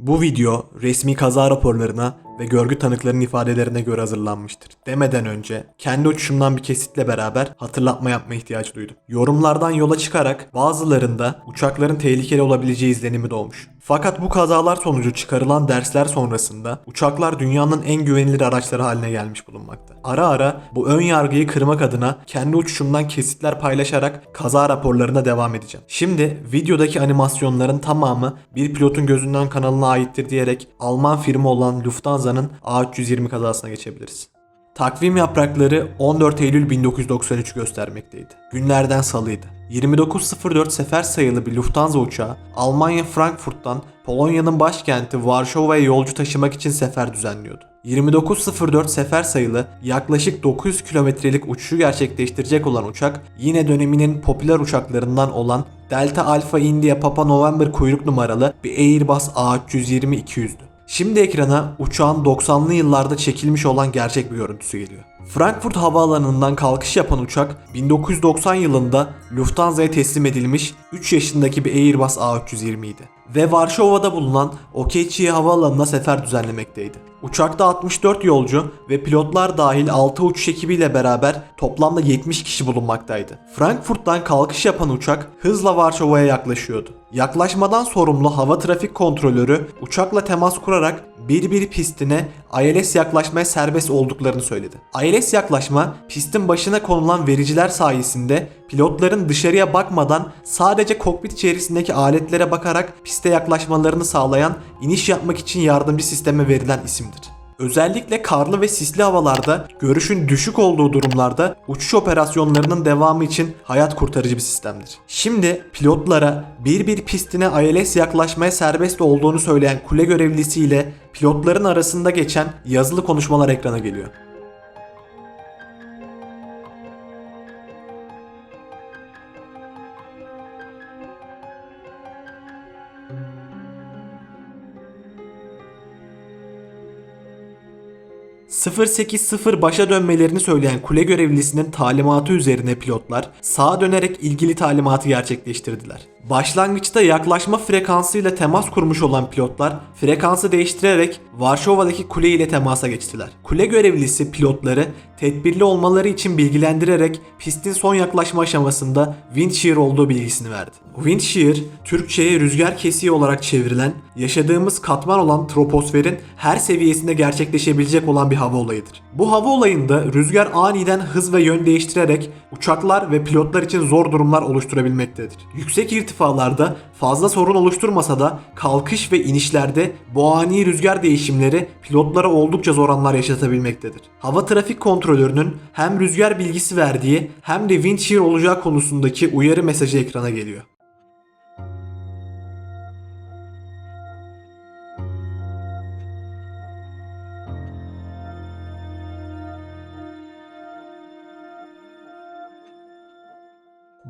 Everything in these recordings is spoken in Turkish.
Bu video resmi kaza raporlarına ve görgü tanıklarının ifadelerine göre hazırlanmıştır. Demeden önce kendi uçuşumdan bir kesitle beraber hatırlatma yapma ihtiyacı duydum. Yorumlardan yola çıkarak bazılarında uçakların tehlikeli olabileceği izlenimi doğmuş. Fakat bu kazalar sonucu çıkarılan dersler sonrasında uçaklar dünyanın en güvenilir araçları haline gelmiş bulunmakta. Ara ara bu ön yargıyı kırmak adına kendi uçuşumdan kesitler paylaşarak kaza raporlarına devam edeceğim. Şimdi videodaki animasyonların tamamı bir pilotun gözünden kanalına aittir diyerek Alman firma olan Lufthansa'nın A320 kazasına geçebiliriz. Takvim yaprakları 14 Eylül 1993 göstermekteydi. Günlerden salıydı. 2904 sefer sayılı bir Lufthansa uçağı Almanya Frankfurt'tan Polonya'nın başkenti Varşova'ya yolcu taşımak için sefer düzenliyordu. 2904 sefer sayılı yaklaşık 900 kilometrelik uçuşu gerçekleştirecek olan uçak yine döneminin popüler uçaklarından olan Delta Alpha India Papa November kuyruk numaralı bir Airbus A320-200'dü. Şimdi ekrana uçağın 90'lı yıllarda çekilmiş olan gerçek bir görüntüsü geliyor. Frankfurt Havaalanı'ndan kalkış yapan uçak 1990 yılında Lufthansa'ya teslim edilmiş 3 yaşındaki bir Airbus A320 idi ve Varşova'da bulunan Okechie Havaalanı'na sefer düzenlemekteydi. Uçakta 64 yolcu ve pilotlar dahil 6 uçuş ekibiyle beraber toplamda 70 kişi bulunmaktaydı. Frankfurt'tan kalkış yapan uçak hızla Varşova'ya yaklaşıyordu. Yaklaşmadan sorumlu hava trafik kontrolörü uçakla temas kurarak bir bir pistine ILS yaklaşmaya serbest olduklarını söyledi. ILS yaklaşma pistin başına konulan vericiler sayesinde pilotların dışarıya bakmadan sadece kokpit içerisindeki aletlere bakarak piste yaklaşmalarını sağlayan iniş yapmak için yardımcı sisteme verilen isimdir. Özellikle karlı ve sisli havalarda görüşün düşük olduğu durumlarda uçuş operasyonlarının devamı için hayat kurtarıcı bir sistemdir. Şimdi pilotlara bir bir pistine ILS yaklaşmaya serbest olduğunu söyleyen kule görevlisi ile pilotların arasında geçen yazılı konuşmalar ekrana geliyor. ...080 başa dönmelerini söyleyen kule görevlisinin talimatı üzerine pilotlar sağa dönerek ilgili talimatı gerçekleştirdiler. Başlangıçta yaklaşma frekansıyla temas kurmuş olan pilotlar frekansı değiştirerek Varşova'daki kule ile temasa geçtiler. Kule görevlisi pilotları tedbirli olmaları için bilgilendirerek pistin son yaklaşma aşamasında wind shear olduğu bilgisini verdi. Wind shear, Türkçe'ye rüzgar kesiği olarak çevrilen, yaşadığımız katman olan troposferin her seviyesinde gerçekleşebilecek olan bir hava olayıdır. Bu hava olayında rüzgar aniden hız ve yön değiştirerek uçaklar ve pilotlar için zor durumlar oluşturabilmektedir. Yüksek irtifalarda fazla sorun oluşturmasa da kalkış ve inişlerde bu ani rüzgar değişimleri pilotlara oldukça zor anlar yaşatabilmektedir. Hava trafik kontrolörünün hem rüzgar bilgisi verdiği hem de wind shear olacağı konusundaki uyarı mesajı ekrana geliyor.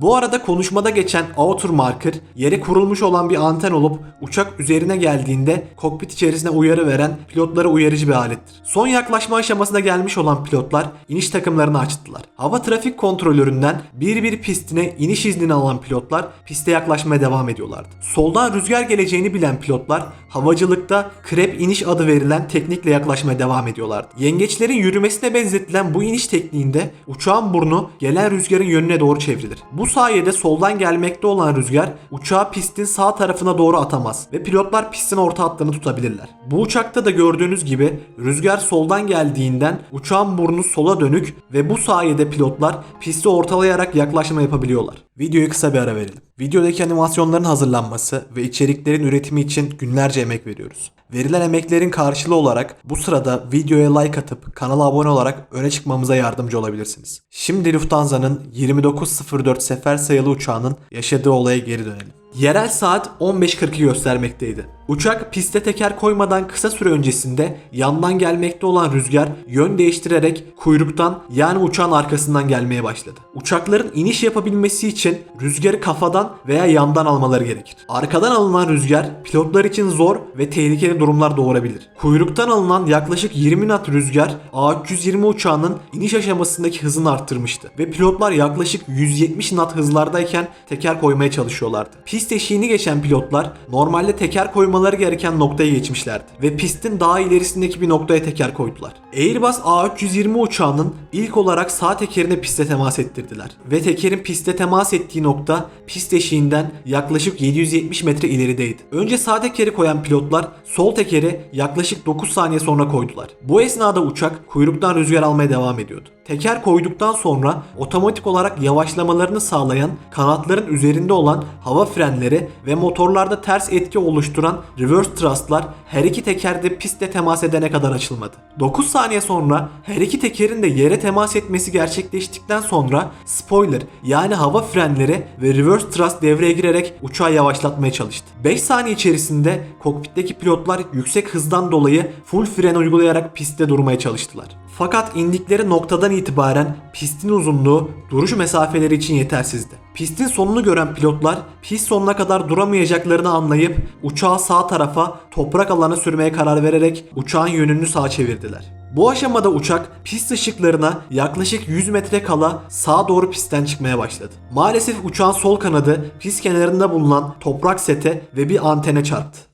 Bu arada konuşmada geçen outer marker yere kurulmuş olan bir anten olup uçak üzerine geldiğinde kokpit içerisine uyarı veren pilotlara uyarıcı bir alettir. Son yaklaşma aşamasına gelmiş olan pilotlar iniş takımlarını açtılar. Hava trafik kontrolöründen bir bir pistine iniş iznini alan pilotlar piste yaklaşmaya devam ediyorlardı. Soldan rüzgar geleceğini bilen pilotlar havacılıkta krep iniş adı verilen teknikle yaklaşmaya devam ediyorlardı. Yengeçlerin yürümesine benzetilen bu iniş tekniğinde uçağın burnu gelen rüzgarın yönüne doğru çevrilir. Bu sayede soldan gelmekte olan rüzgar uçağı pistin sağ tarafına doğru atamaz ve pilotlar pistin orta hattını tutabilirler. Bu uçakta da gördüğünüz gibi rüzgar soldan geldiğinden uçağın burnu sola dönük ve bu sayede pilotlar pisti ortalayarak yaklaşma yapabiliyorlar. Videoyu kısa bir ara verelim. Videodaki animasyonların hazırlanması ve içeriklerin üretimi için günlerce emek veriyoruz. Verilen emeklerin karşılığı olarak bu sırada videoya like atıp kanala abone olarak öne çıkmamıza yardımcı olabilirsiniz. Şimdi Lufthansa'nın 2904 sefer sayılı uçağının yaşadığı olaya geri dönelim. Yerel saat 15.40'ı göstermekteydi. Uçak piste teker koymadan kısa süre öncesinde yandan gelmekte olan rüzgar yön değiştirerek kuyruktan yani uçağın arkasından gelmeye başladı. Uçakların iniş yapabilmesi için rüzgarı kafadan veya yandan almaları gerekir. Arkadan alınan rüzgar pilotlar için zor ve tehlikeli durumlar doğurabilir. Kuyruktan alınan yaklaşık 20 knot rüzgar A320 uçağının iniş aşamasındaki hızını arttırmıştı ve pilotlar yaklaşık 170 knot hızlardayken teker koymaya çalışıyorlardı. Pist Pist eşiğini geçen pilotlar normalde teker koymaları gereken noktaya geçmişlerdi ve pistin daha ilerisindeki bir noktaya teker koydular. Airbus A320 uçağının ilk olarak sağ tekerini piste temas ettirdiler ve tekerin piste temas ettiği nokta pist eşiğinden yaklaşık 770 metre ilerideydi. Önce sağ tekeri koyan pilotlar sol tekeri yaklaşık 9 saniye sonra koydular. Bu esnada uçak kuyruktan rüzgar almaya devam ediyordu. Teker koyduktan sonra otomatik olarak yavaşlamalarını sağlayan kanatların üzerinde olan hava frenleri ve motorlarda ters etki oluşturan reverse thrustlar her iki tekerde pistte temas edene kadar açılmadı. 9 saniye sonra her iki tekerin de yere temas etmesi gerçekleştikten sonra spoiler yani hava frenleri ve reverse thrust devreye girerek uçağı yavaşlatmaya çalıştı. 5 saniye içerisinde kokpitteki pilotlar yüksek hızdan dolayı full fren uygulayarak pistte durmaya çalıştılar. Fakat indikleri noktadan itibaren pistin uzunluğu duruş mesafeleri için yetersizdi. Pistin sonunu gören pilotlar pist sonuna kadar duramayacaklarını anlayıp uçağı sağ tarafa toprak alana sürmeye karar vererek uçağın yönünü sağa çevirdiler. Bu aşamada uçak pist ışıklarına yaklaşık 100 metre kala sağa doğru pistten çıkmaya başladı. Maalesef uçağın sol kanadı pist kenarında bulunan toprak sete ve bir antene çarptı.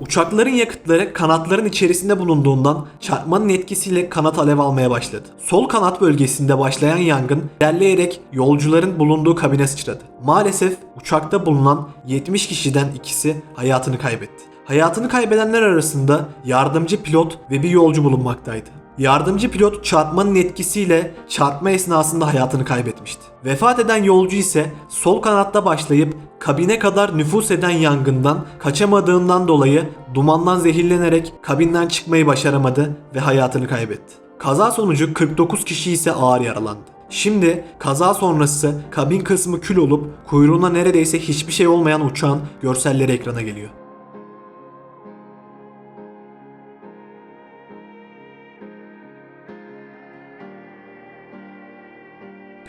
Uçakların yakıtları kanatların içerisinde bulunduğundan çarpmanın etkisiyle kanat alev almaya başladı. Sol kanat bölgesinde başlayan yangın ilerleyerek yolcuların bulunduğu kabine sıçradı. Maalesef uçakta bulunan 70 kişiden ikisi hayatını kaybetti. Hayatını kaybedenler arasında yardımcı pilot ve bir yolcu bulunmaktaydı. Yardımcı pilot çarpmanın etkisiyle çarpma esnasında hayatını kaybetmişti. Vefat eden yolcu ise sol kanatta başlayıp kabine kadar nüfus eden yangından kaçamadığından dolayı dumandan zehirlenerek kabinden çıkmayı başaramadı ve hayatını kaybetti. Kaza sonucu 49 kişi ise ağır yaralandı. Şimdi kaza sonrası kabin kısmı kül olup kuyruğuna neredeyse hiçbir şey olmayan uçağın görselleri ekrana geliyor.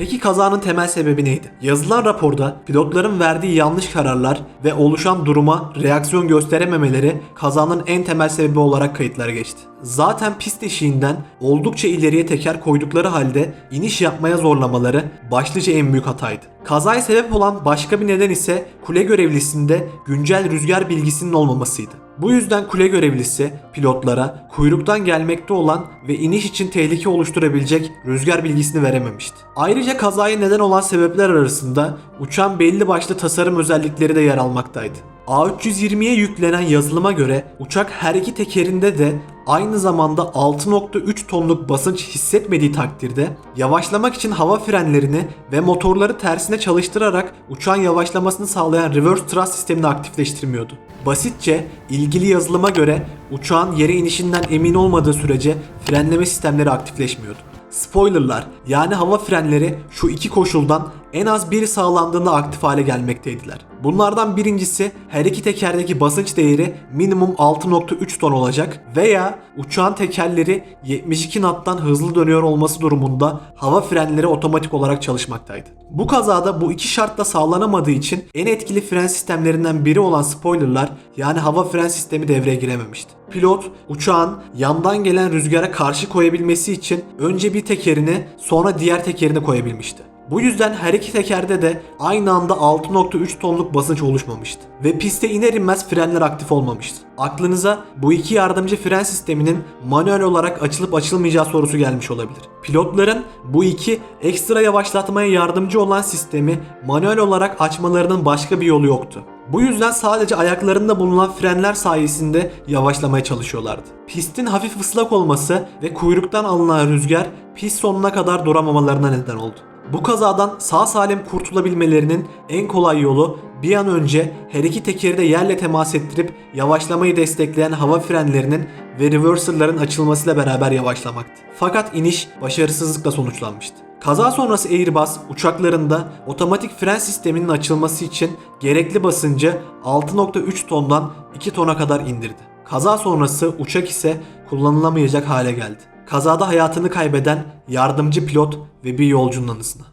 Peki kazanın temel sebebi neydi? Yazılan raporda pilotların verdiği yanlış kararlar ve oluşan duruma reaksiyon gösterememeleri kazanın en temel sebebi olarak kayıtlara geçti. Zaten pist eşiğinden oldukça ileriye teker koydukları halde iniş yapmaya zorlamaları başlıca en büyük hataydı. Kazaya sebep olan başka bir neden ise kule görevlisinde güncel rüzgar bilgisinin olmamasıydı. Bu yüzden kule görevlisi pilotlara kuyruktan gelmekte olan ve iniş için tehlike oluşturabilecek rüzgar bilgisini verememişti. Ayrıca kazaya neden olan sebepler arasında uçağın belli başlı tasarım özellikleri de yer almaktaydı. A320'ye yüklenen yazılıma göre uçak her iki tekerinde de aynı zamanda 6.3 tonluk basınç hissetmediği takdirde yavaşlamak için hava frenlerini ve motorları tersine çalıştırarak uçağın yavaşlamasını sağlayan reverse thrust sistemini aktifleştirmiyordu. Basitçe ilgili yazılıma göre uçağın yere inişinden emin olmadığı sürece frenleme sistemleri aktifleşmiyordu. Spoilerlar yani hava frenleri şu iki koşuldan en az biri sağlandığında aktif hale gelmekteydiler. Bunlardan birincisi her iki tekerdeki basınç değeri minimum 6.3 ton olacak veya uçağın tekerleri 72 knottan hızlı dönüyor olması durumunda hava frenleri otomatik olarak çalışmaktaydı. Bu kazada bu iki şart da sağlanamadığı için en etkili fren sistemlerinden biri olan spoilerlar yani hava fren sistemi devreye girememişti. Pilot uçağın yandan gelen rüzgara karşı koyabilmesi için önce bir tekerini sonra diğer tekerini koyabilmişti. Bu yüzden her iki tekerde de aynı anda 6.3 tonluk basınç oluşmamıştı. Ve piste iner inmez frenler aktif olmamıştı. Aklınıza bu iki yardımcı fren sisteminin manuel olarak açılıp açılmayacağı sorusu gelmiş olabilir. Pilotların bu iki ekstra yavaşlatmaya yardımcı olan sistemi manuel olarak açmalarının başka bir yolu yoktu. Bu yüzden sadece ayaklarında bulunan frenler sayesinde yavaşlamaya çalışıyorlardı. Pistin hafif ıslak olması ve kuyruktan alınan rüzgar pist sonuna kadar duramamalarına neden oldu. Bu kazadan sağ salim kurtulabilmelerinin en kolay yolu bir an önce her iki tekeri de yerle temas ettirip yavaşlamayı destekleyen hava frenlerinin ve reverserların açılmasıyla beraber yavaşlamaktı. Fakat iniş başarısızlıkla sonuçlanmıştı. Kaza sonrası Airbus uçaklarında otomatik fren sisteminin açılması için gerekli basıncı 6.3 tondan 2 tona kadar indirdi. Kaza sonrası uçak ise kullanılamayacak hale geldi. Kazada hayatını kaybeden yardımcı pilot ve bir yolcunun anısına.